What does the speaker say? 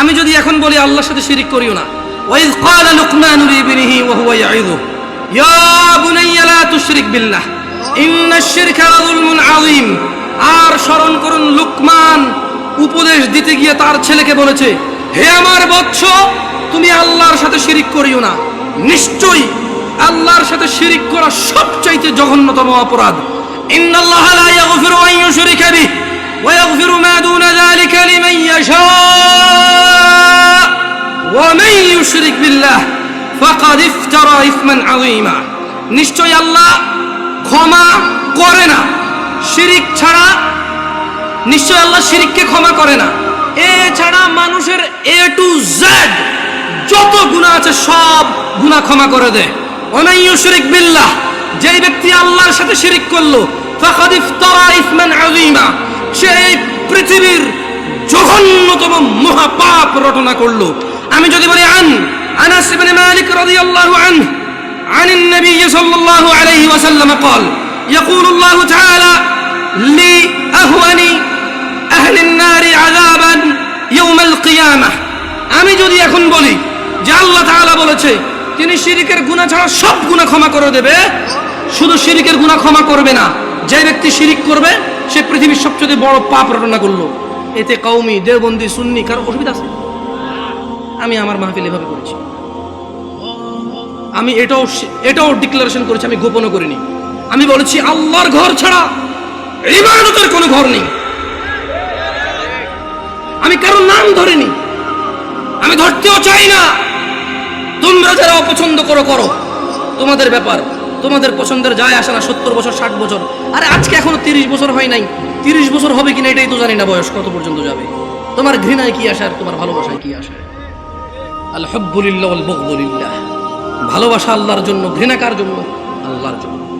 আমি যদি এখন বলি আল্লাহর সাথে শিরিক করিও না। ওয়াইজ ক্বালা লুকমান লিবনিহি ওয়া হুয়া ইয়াইযু ইয়া বুনাইয়া লা তুশরিক বিল্লাহ ইন্নাশ শিরকা লাযুলমুন আযীম। আর স্মরণ করুন, লুকমান উপদেশ দিতে গিয়ে তার ছেলেকে বলেছে, হে আমার বৎস, তুমি আল্লাহর সাথে শিরিক করিও না। নিশ্চয়ই আল্লাহর সাথে শিরিক করা সবচাইতে জঘন্যতম অপরাধ। ইন্নাল্লাহ লা ইয়াগফিরু আন ইউশরিকা বিহি ওয়া ইয়াগফিরু মা দুনা যালিকা ইউশরিক বিল্লাহ, ফাকাদ ইফতারা ইসমান আযীমা। নিশ্চয়ই আল্লাহ ক্ষমা করে না। শিরিক ছাড়া নিশ্চয় আল্লাহ শিরিককে ক্ষমা করে না। এছাড়া মানুষের এ টু জেড যত গুনাহ আছে সব গুনাহ ক্ষমা করে দেয়। অনাইয় শিরিক বিল্লাহ, যেই ব্যক্তি আল্লাহর সাথে শিরিক করল, ফাকাদ ইফতারা ইসমান আযীমা, সে পৃথিবীর জঘন্যতম মহাপাপ রটনা করল। আমি যদি বলি আন আনাস ইবনে মালিক রাদিয়াল্লাহু আনহু عن النبي صلى الله عليه وسلم قال يقول الله تعالى لأهون أهل النار عذابا يوم القيامة আমি যদি এখন বলি যে আল্লাহ তাআলা বলেছে তিনি শিরিকের গুনাহ ছাড়া সব গুনাহ ক্ষমা করে দেবে শুধু শিরিকের গুনাহ ক্ষমা করবে না যে ব্যক্তি শিরিক করবে সে পৃথিবীর সবচেয়ে বড় পাপ রটনা করলো এতে কওমি দেওবন্দি সুন্নি কারো অসুবিধা আছে আমি আমার মাহফিল এভাবে করেছি। আমি এটাও এটাও ডিক্লারেশন করেছি, আমি গোপনও করিনি। আমি বলেছি, আল্লাহর ঘর ছাড়া ইবাদতের কোনো ঘর নেই। আমি কারোর নাম ধরিনি। আমি ধরতেও চাই না। তোমরা যারা অপছন্দ করো করো। তোমাদের ব্যাপার, তোমাদের পছন্দের যায় আসে না, সত্তর বছর, ষাট বছর। আরে আজকে এখনও তিরিশ বছর হয় নাই। তিরিশ বছর হবে কিনা এটাই তো জানি না বয়স কত পর্যন্ত যাবে। তোমার ঘৃণায় কি আসে আর তোমার ভালোবাসায় কি আসে? আল হব্বুলিল্লাহ ভালোবাসা আল্লাহর জন্য ঘৃণাকার জন্য আল্লাহর জন্য।